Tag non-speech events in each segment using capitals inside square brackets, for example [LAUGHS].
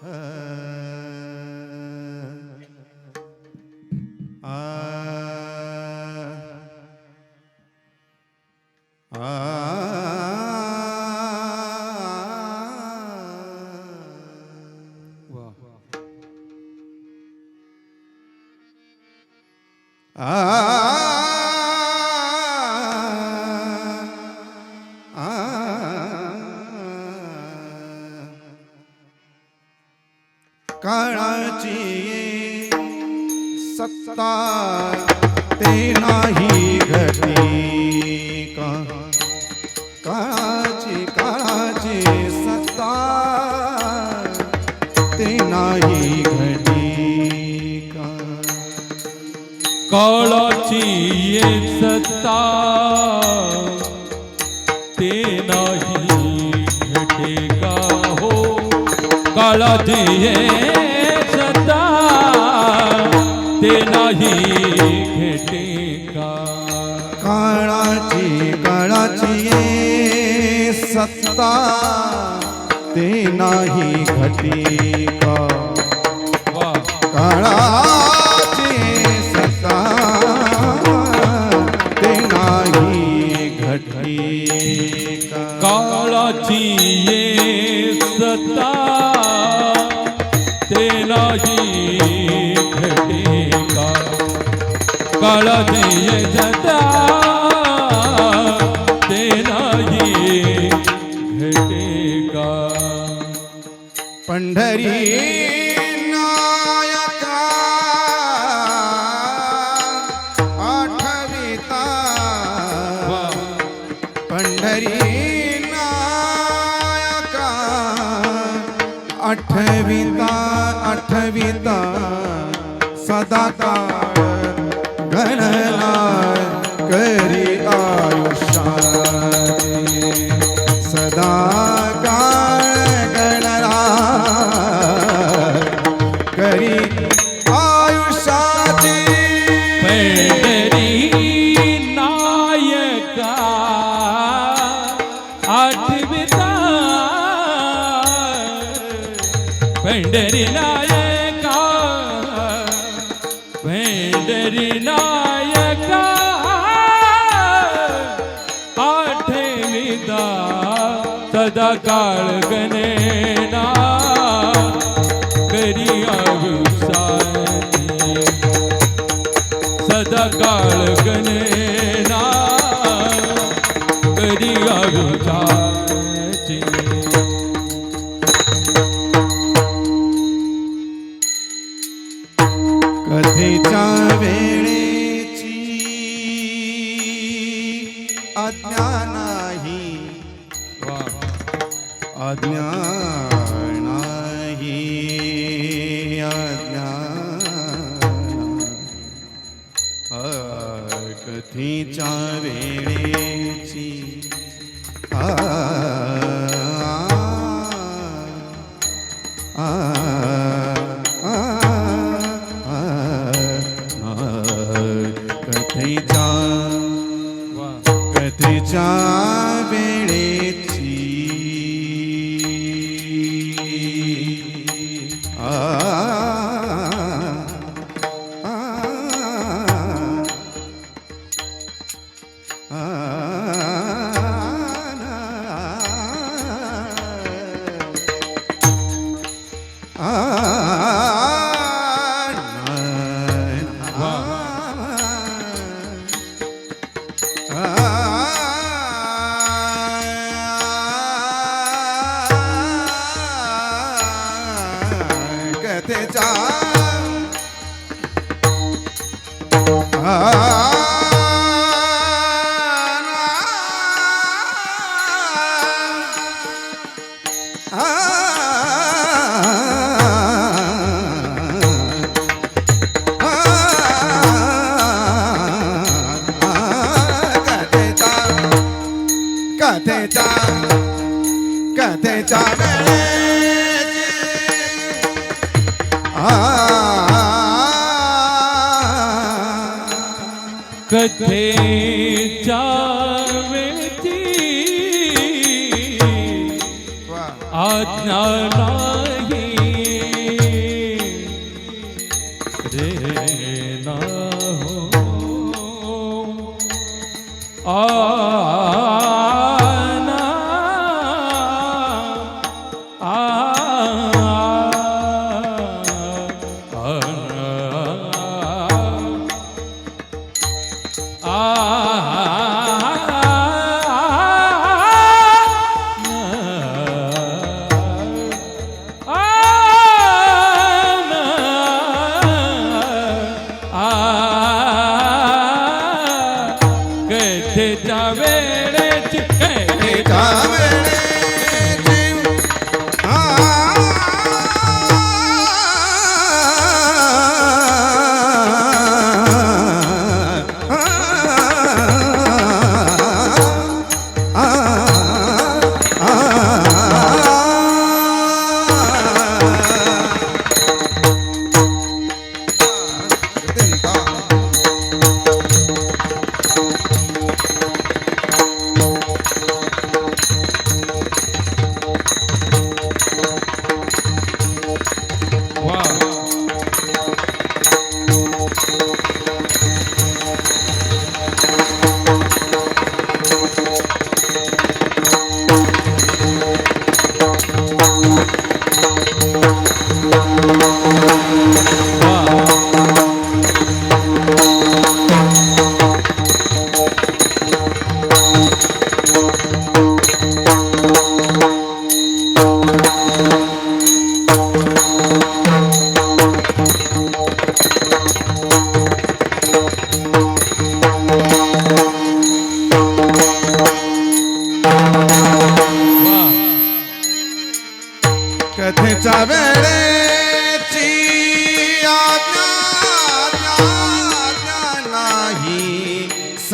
嗯 [LAUGHS] काळाची सत्ता ते नाही घटी का? काळाची काळाची सत्ता ते नाही घटी का? काळाची ये सत्ता काळाची ये सत्ता ते नाही घटे का? काळाची काळाची सत्ता ते नाही घटी का? काळाची सत्ता ते नाही घटी काळाची ये सत्ता जी घटी का काळजी जता तेनाही घटी का સદા કાળ ઘણલાય કરી આયુષ સદા કાળ ગણરા કરી આયુષાજી पंडरी ना ਸਦਾ ਕਾਲ ਗਨੇ ਨਾ। ਕਰੀ ਆਵਸਾਨੀ ਸਦਾ ਕਾਲ ਗਨੇ ਨਾ। ਕਰੀ ਆਵਸਾਨੀ कथेच्या वेळेची आ, आ, आ, कथेच्या कथेच्या দেখতে চান Cante, cante, cante, कथे चावेती आज्ञा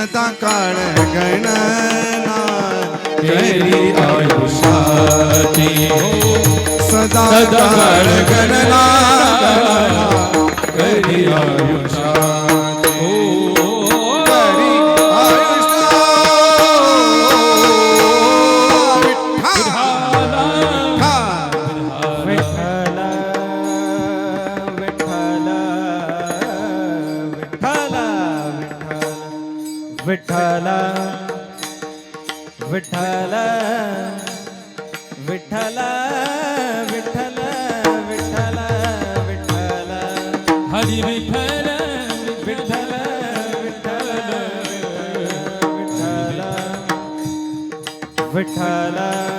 સદા કાળ ગણના તેરી આયુષાતી સદા કાળ ગણના કરી આયુષ विठ्ठल विठ्ठल विठ्ठल विठ्ठल. हरी विठ्ठल विठ्ठल विठ्ठल. विठ्ठल विठ्ठल.